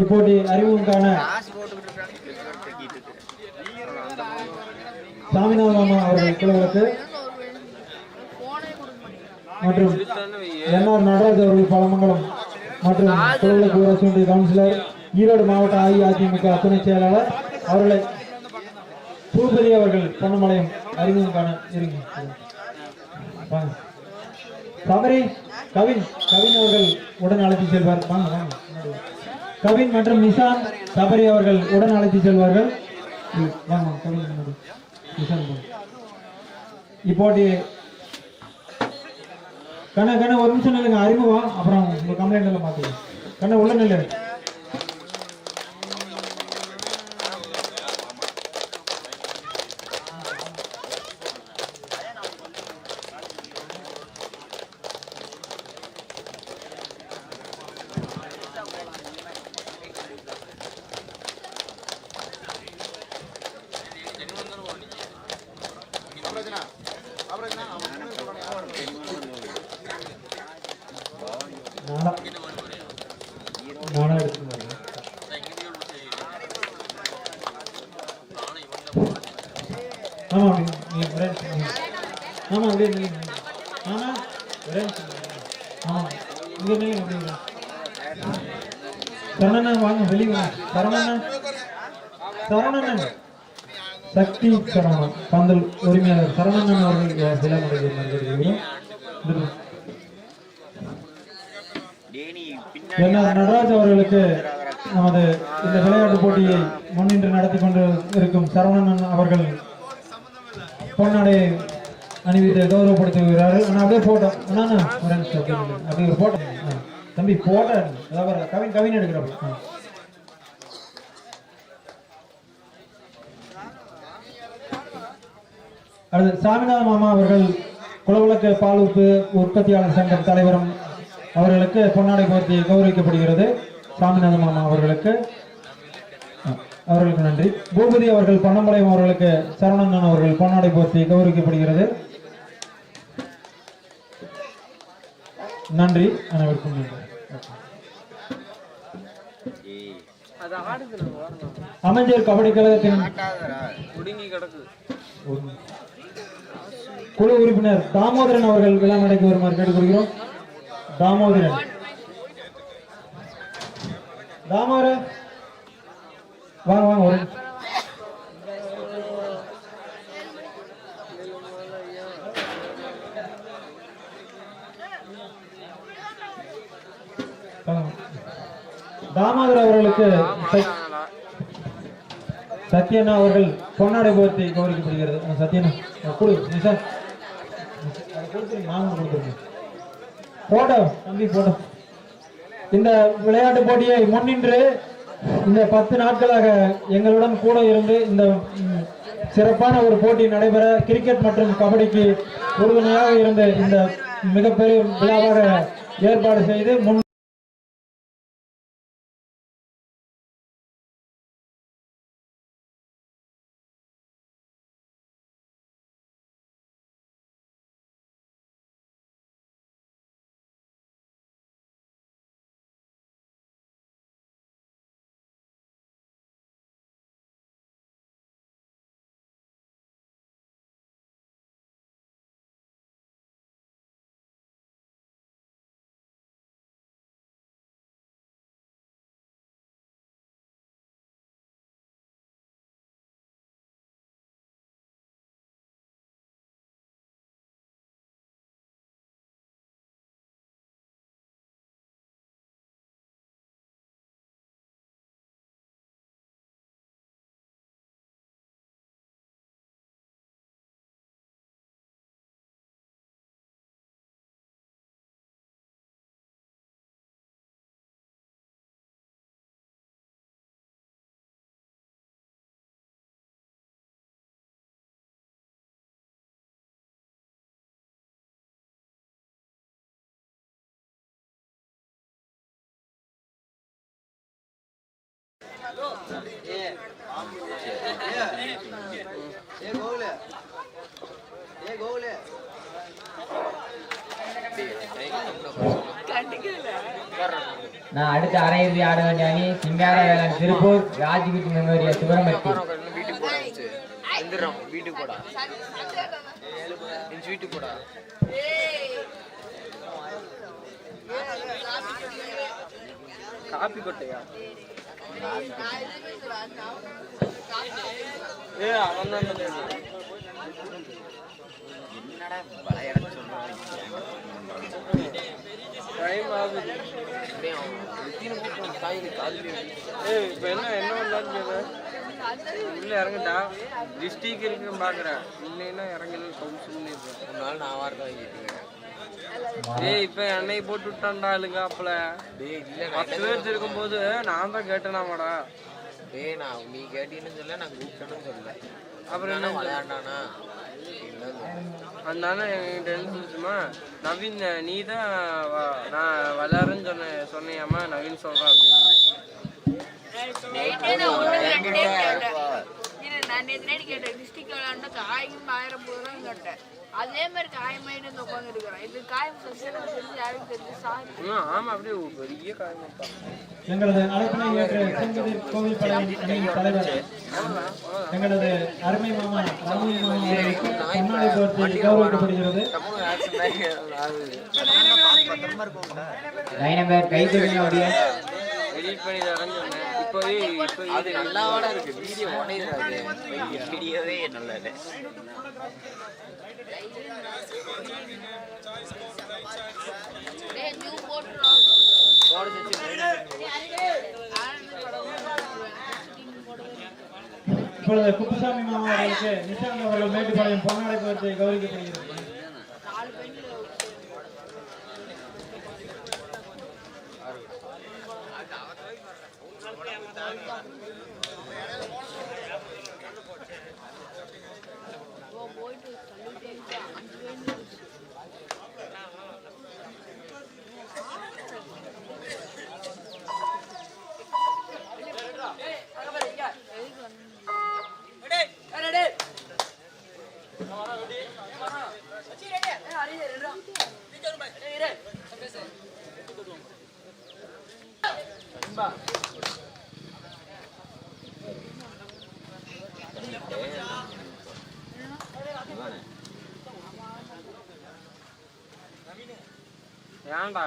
இப்போட்டி அறிமுகம்கான சாமிநாத அவர்கள் குழுவுக்கு மற்றும் என்ஆர் நடராஜ் அவர்கள் பழமங்கலம் மற்றும் குழுவுக்கு ஊராட்சி ஒன்றிய கவுன்சிலர் ஈரோடு மாவட்ட அஇஅதிமுக துணை செயலாளர் அவர்களை பூபதி அவர்கள் பொன்னமலையம் அறிமுகம் காண இருங்க தவறி கவின் கவின் அவர்கள் உடன் அழைத்து செல்வார். வாங்க வாங்க கவின் மற்றும் நிசான் சபரி அவர்கள் உடன் அழைத்து செல்வார்கள். ம், வாங்க கவின் முன்னாடி. இப்போட்டி கண்ணா கண்ண ஒரு நிமிஷம் நில்லுங்க. அறிமுகம். அப்புறம் உங்க கம்ப்ளைண்ட் எல்லாம் பார்த்துக்கலாம். கண்ண உள்ள நில்லு. ஆமாம் அப்படி ஆமாம் ஒரே நிமிஷம் அப்படியே ஒரே சரணண்ணா வாங்க வெளியே வாங்க சரணண்ணா சரணண்ணா சக்தி சரணன் பந்தல் உரிமையாளர் சரணண்ணன் அவர்கள் சில முறையில் நடராஜ் அவர்களுக்கு நமது இந்த விளையாட்டு போட்டியை முன்னின்று நடத்தி கொண்டு இருக்கும் சரவணன் அவர்கள் பொன்னாடை அணிவித்து கௌரவப்படுத்துகிறார்கள் ஆனால் அப்படியே போட்டோ. அண்ணா ஒரு நிமிஷம் அப்படியே ஒரு போட்டோ. தம்பி போட்டோ அதாவது கவின் கவின் எடுக்கிறப்ப அடுத்து சாமிநாத மாமா அவர்கள் குளவிளக்கு பால் உப்பு உற்பத்தியாளர் சங்கம் தலைவரும் அவர்களுக்கு பொன்னாடை போர்த்தி கௌரவிக்கப்படுகிறது. சாமிநாத மாமா அவர்களுக்கு. அவர்களுக்கு நன்றி. பூபதி அவர்கள் பொன்னம்பாளையம் அவர்களுக்கு சரவணன் அவர்கள் பொன்னாடை போர்த்தி கௌரவிக்கப்படுகிறது. நன்றி. அனைவருக்கும் நன்றி. அமைஞ்சர் கபடி கழகத்தின் குழு உறுப்பினர் தாமோதரன் அவர்கள் விழா நடைக்கு வருமாறு கேட்டுக்கொள்கிறோம். தாமோதரன். தாமோதரன். வாங்க வாங்க ஒரு தாமோதர் அவர்களுக்கு சத்யண்ணா அவர்கள் பொன்னாடை போர்த்தி கௌரவிக்கப்படுகிறது. சத்யண்ணா அஹ் கொடு நிஷா அதை கொடுத்துருங்க போட்டோ தம்பி போட்டோ இந்த விளையாட்டு போட்டியை முன்னின்று இந்த பத்து நாட்களாக எங்களுடன் கூட இருந்து இந்த சிறப்பான ஒரு போட்டி நடைபெற கிரிக்கெட் மற்றும் கபடிக்கு உறுதுணையாக இருந்து இந்த மிகப்பெரிய விழாவாக ஏற்பாடு செய்து முன் நான் அடுத்த அரையிறுதி ஆட வேண்டிய அணி சிங்கார வேளாண் திருப்பூர் ராஜ்குட்டி மெமோரியல் சிவரமத்தி வீட்டு கூட வீட்டுக்கு போடா காப்பி கொட்டையா? என்னடா விளையாட சொல்றான் டைம் ஆகுது ஏய் இப்போ என்ன என்ன பண்ணலான்னு கேளு உள்ள இறங்குடா டிஸ்ட்ரிக் இருக்குன்னு பாக்குறேன் இல்லைன்னா இறங்கல கவுன்சில் இருக்கேன் நாள் நான் வார்த்தை வாங்கிட்டு டேய் இப்போ என்னை போட்டு விட்டான்டா ஆளுங்க அப்பல பத்து பேர் இருக்கும்போது நான் தான் கேட்டேனாமாடா. டேய் நான் நீ கேட்டீன்னு சொல்ல நான் கூப்பிட்டேன்னு சொல்ல அப்புறம் என்ன? விளையாண்டானா? அதனால என்கிட்ட என்ன சொல்லுச்சுமா நவீன் நீ தான் நான் விளையாடுறேன்னு சொன்ன சொன்னியாமா? நவீன் சொல்றான் அப்படின்னு. நான் கேட்டேன்? டிஸ்ட்ரிக்ட் விளையாண்டா காய்க்கும் ஆயிரம் ரூபாய் கேட்டேன். அதே மாதிரி காயமாயிட்டு வந்து உட்காந்துருக்குறேன் இது காயம் தெரிஞ்சு யாருக்கும் தெரிஞ்சு சாரி. ஆமா அப்படியே பெரிய காயமாப்பா எங்களது அழைப்பினை ஏற்ற செங்கதிர் கோவில் படையின் அணியின் தலைவர் எங்களது அருமை மாமா ராமணி மாமா பொன்னாடை போர்த்தி கௌரவிக்கப்படுகிறது. ஆடியன்ஸ் எடிட் பண்ணி தரேன்னு சொன்னேன் இப்போ இப்போ அது நல்லாவோட இருக்கு. வீடியோ உடையுது வீடியோவே நல்லா இல்லை இப்பொழுது குப்புசாமி மாமா அவர்களுக்கு நிஷாந்த் அவர்கள் மேட்டுப்பாளையம் பொன்னாடை போர்த்தி கௌரவிக்கப்படுகிறது நாலு பெண்கள் போயிட்டு தள்ளிட்டே இருக்கு. அஞ்சு பெண்கள் இருக்கு. எதுக்கு வந்து ஏன்டா?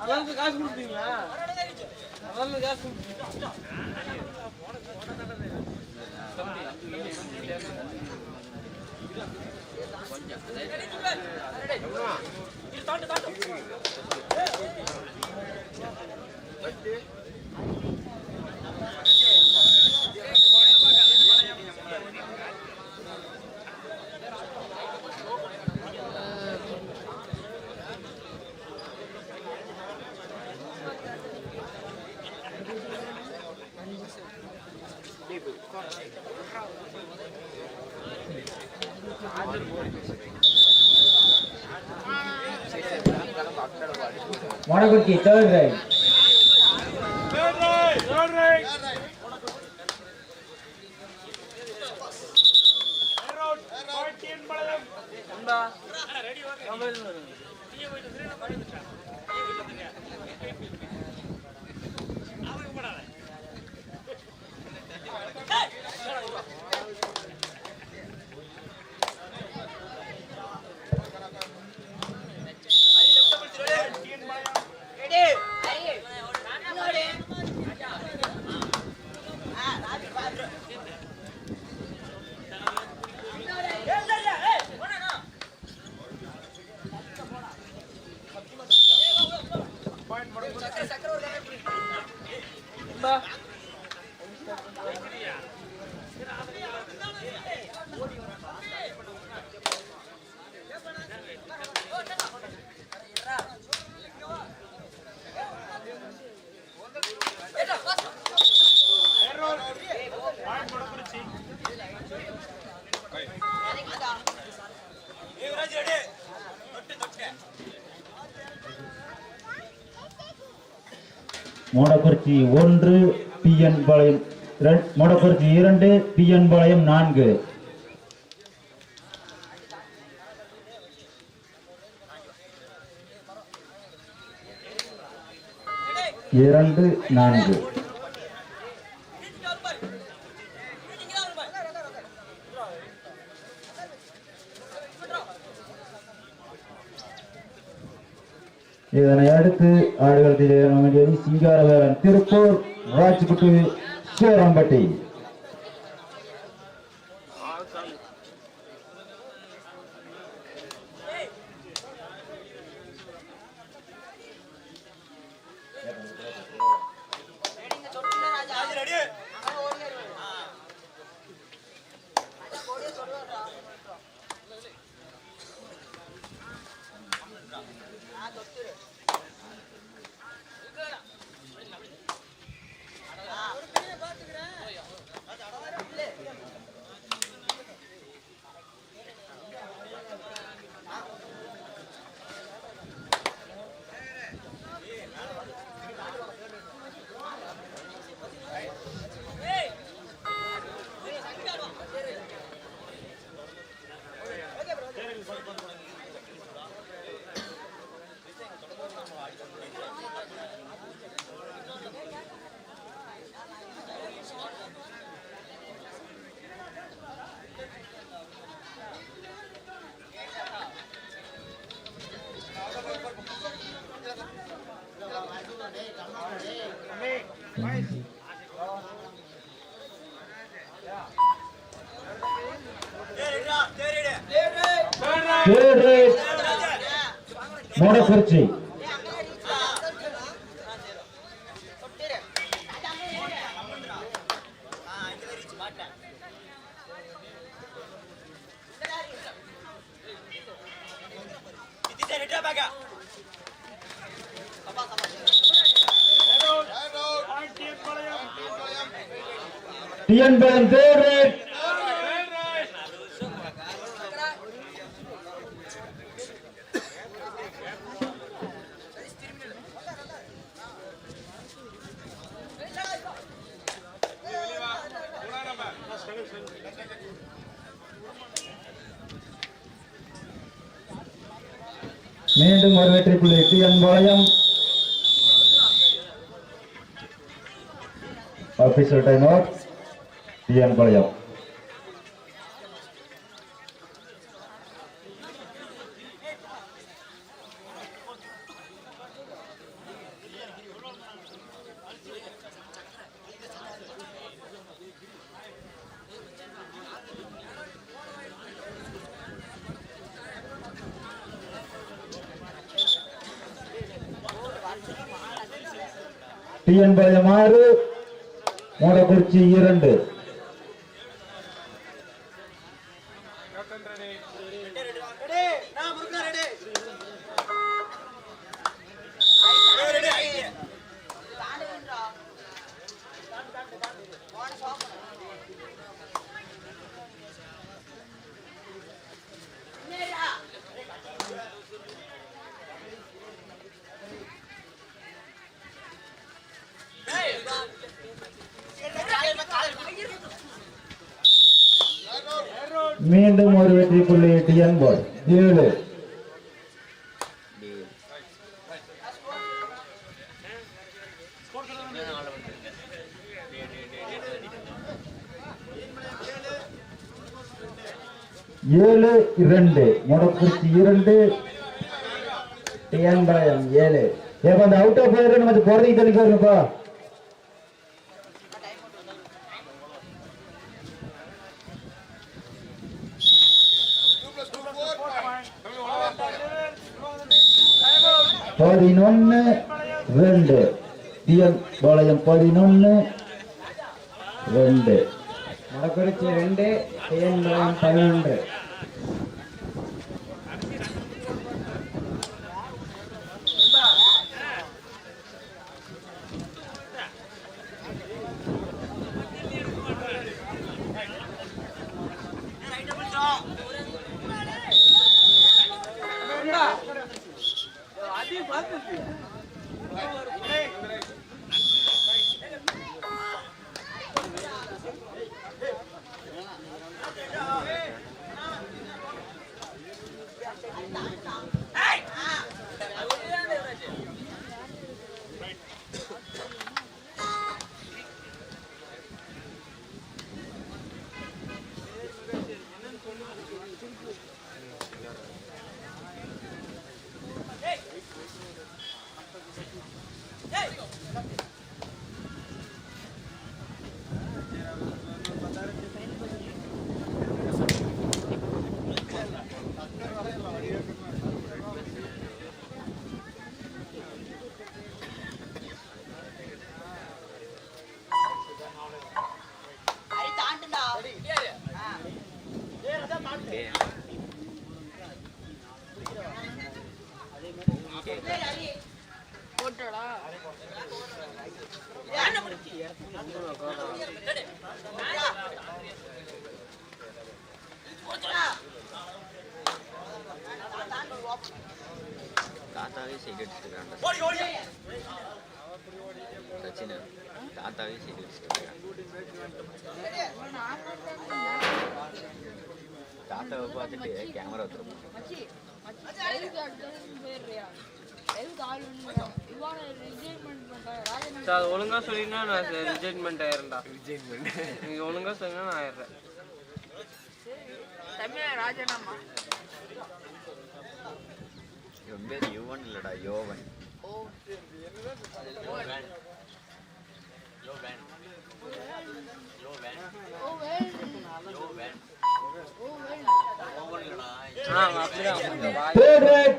அதெல்லாம் காசு கொடுப்பீங்களா? அதெல்லாம் காசு Monaguti, third right. Third right, third right. Ready Modakkurichi ஒன்று பி என் பாளையம் இரண்- மோடக்குறிச்சி இரண்டு பிஎன் பாளையம் நான்கு. இரண்டு நான்கு. இதனை அடுத்து ஆடுகளத்தில் Singaravelan Tiruppur Rajkuttu Cherampatti Third race, Modakkurichi TN Palayam third race, மீண்டும் ஒரு வெற்றி புள்ளி TN Palayam officer TN Palayam ஆறு மோடக்குறிச்சி இரண்டு. மீண்டும் ஒரு வெற்றி புள்ளி டிஎன் பாய் ஏழு. ஏழு இரண்டு. மொடக்குறிச்சி இரண்டு. டிஎன் பாளையம் ஏழு. ஏப்ப அந்த அவுட் ஆஃப் பிளேயர் நம்ம போறதுக்கு தள்ளி போயிருப்பா ரெண்டு. தியல் பாளையம் பதினொன்று ரெண்டு. மொடக்குறிச்சி ரெண்டு டிஎன் பாளையம் பதினொன்று தாத்தாவே சைடு அடிச்சுட்டு சச்சின் தாத்தாவே சைடு அடிச்சுட்டு தாத்தாவை பார்த்துட்டு கேமரா அது ஒழுங்கா சொல்லினா நான் ரிஜெக்ட்மெண்ட் ஆயிரேன்டா ரிஜெக்ட்மெண்ட் நீங்க ஒழுங்கா சொன்னா நான் ஆயிடுறேன். தமிழ ராஜனாமா இவன் பேர் யுவன் இல்லடா யோவன் ஓ ஓ வேல் ஓ வேல் ஆ அப்படிதான்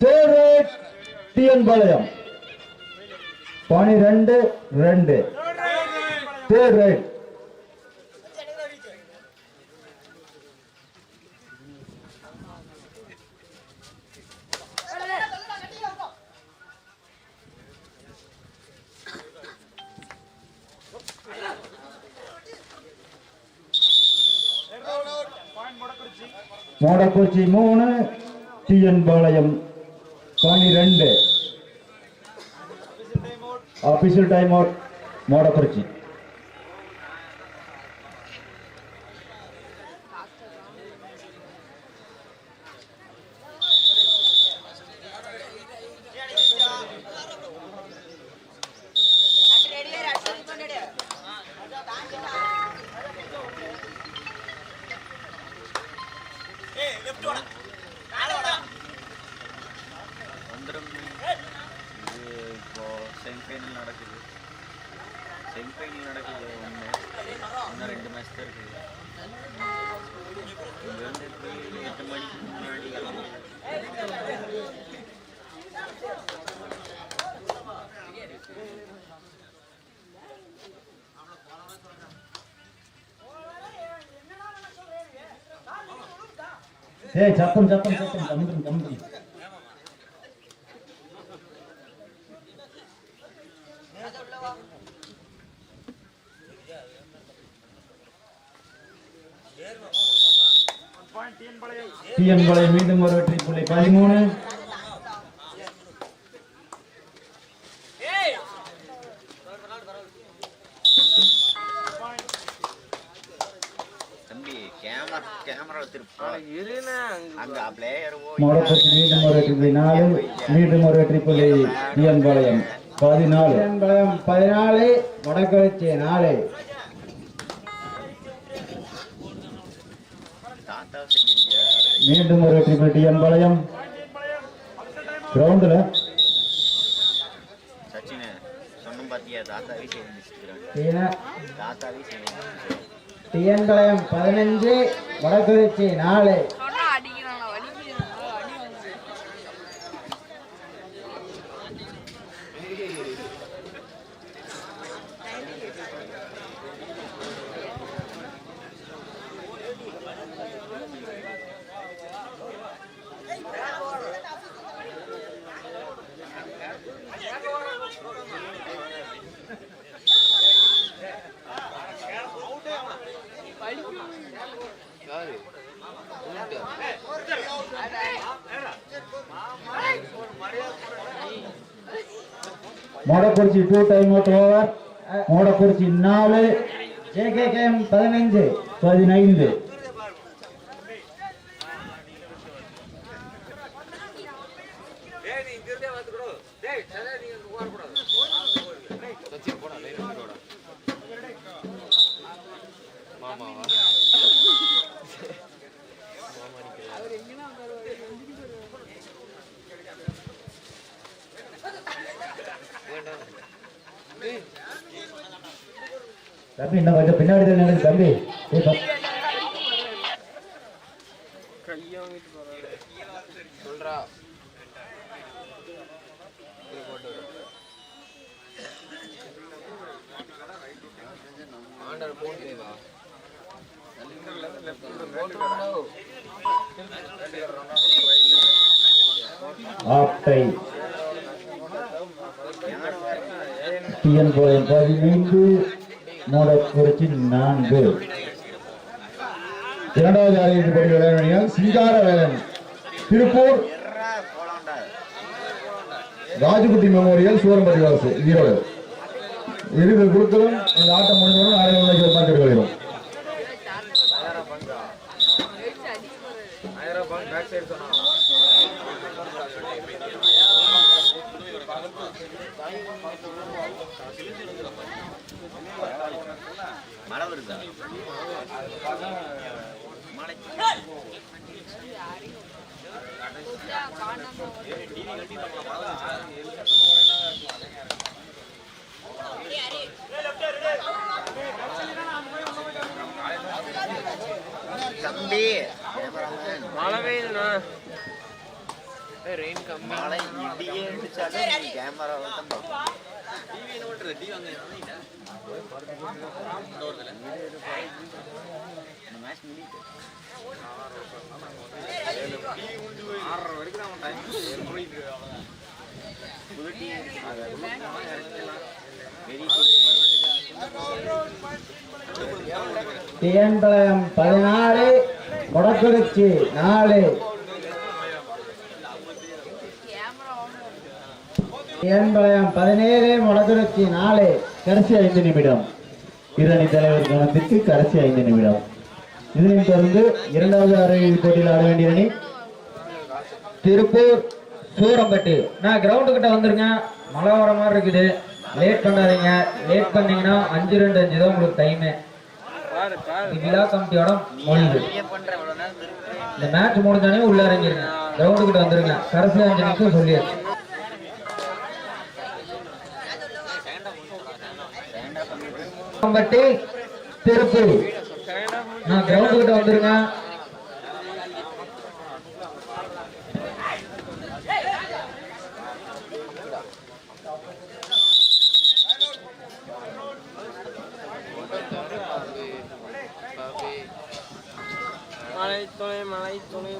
தேர்ட் ரைட் டிஎன் பாளையம் பனிரெண்டு ரெண்டு. தேர்ட். ரைட் மோடக்குறிச்சி மூணு டிஎன் பாளையம் பனிரெண்டு ஆபீஷியல் டைம் அவுட் மோடக்குறிச்சி ஏய் சத்தம் சத்தம் சத்தம் கமிட்டும் கமிட்டும் டிஎன் பாளையம் மீண்டும் ஒரு வெற்றி புள்ளி பதிமூணு. தம்பி கேமரா கேமரா திருப்பா இருண்ணே அங்க அங்க பிளேயர் போய் மோடப்பட்டி மீண்டும் ஒரு வெற்றி புள்ளி நாலு மீண்டும் ஒரு வெற்றி புள்ளி டிஎன் பாளையம். பதினாலு. பதினாலு மொடக்குறிச்சி நாலு. மீண்டும் ஒரு வெற்றி புள்ளி டிஎன் பாளையம் கிரவுண்டில் சச்சினு சொன்னும் பாத்தியா தாத்தாவே சேர்ந்துச்சுக்கிறான் டிஎன் தாத்தாவே சேர்ந்து டிஎன் பாளையம் பதினஞ்சு வடக்குறிச்சி நாலு சொன்னா அடிக்கிறான் வடிக்கிறான் அடி வந்து Modakkurichi two time out over. Modakkurichi நாலு. ஜேகேகேஎம் பதினைந்து. பதினைந்து. தம்பி இன்னும் கொஞ்சம் பின்னாடி தான் தம்பி. டைம் டிஎன் கோயம் பதினைந்து மோடக்குறிச்சி நான்கு. இரண்டாவது அரையிறுதி போட்டி விளையாடினால் சிங்காரவேலன் திருப்பூர் ராஜகுட்டி மெமோரியல் சூரம்பட்டி வாசு ஈரோடு. இறுதி குழுக்களும் இந்த ஆட்டம் முடிந்தவுடன் நாளை உண்மைக்கு மாற்றிட்டு வருகிறோம். ஆயிரம் ரூபாய் பேக் சைடு சொன்னா மழை வருதா தம்பி மழை பெய்யுதுண்ணா. ரெயின் கம்மி மழை இடியே அடிச்சாலும் கேமரா தான் பார்ப்போம் மேட்ச் ஆறரை வரைக்கும் டைம் புது பதினாறு வடக்குறிச்சி நாலு கேமரா ஆன் டிஎன் பதினேழு வடக்குறிச்சி நாலு கடைசி ஐந்து நிமிடம். இரு தலைவர் கவனத்திற்கு கடைசி ஐந்து நிமிடம். இதனைத் தொடர்ந்து இரண்டாவது அரையிறுதி போட்டியில் ஆட வேண்டிய அணி திருப்பூர் சூரம்பட்டி. நான் கிரவுண்டு கிட்ட வந்துருங்க. மழை வர மாதிரி இருக்குது. லேட் பண்ணாதீங்க. லேட் பண்ணீங்கன்னா அஞ்சு ரெண்டு அஞ்சு தான் உங்களுக்கு டைமு இது விழா கமிட்டியோட மொழிது இந்த மேட்ச் முடிஞ்சானே உள்ள இறங்கிருங்க. கிரவுண்டு கிட்ட வந்துருங்க. கடைசி அஞ்சு நிமிஷம் சொல்லியாச்சு. கம்பட்டி திருப்பூர் நான் கிரவுண்ட் கிட்ட வந்துருங்க. மலை துணை மலை துணை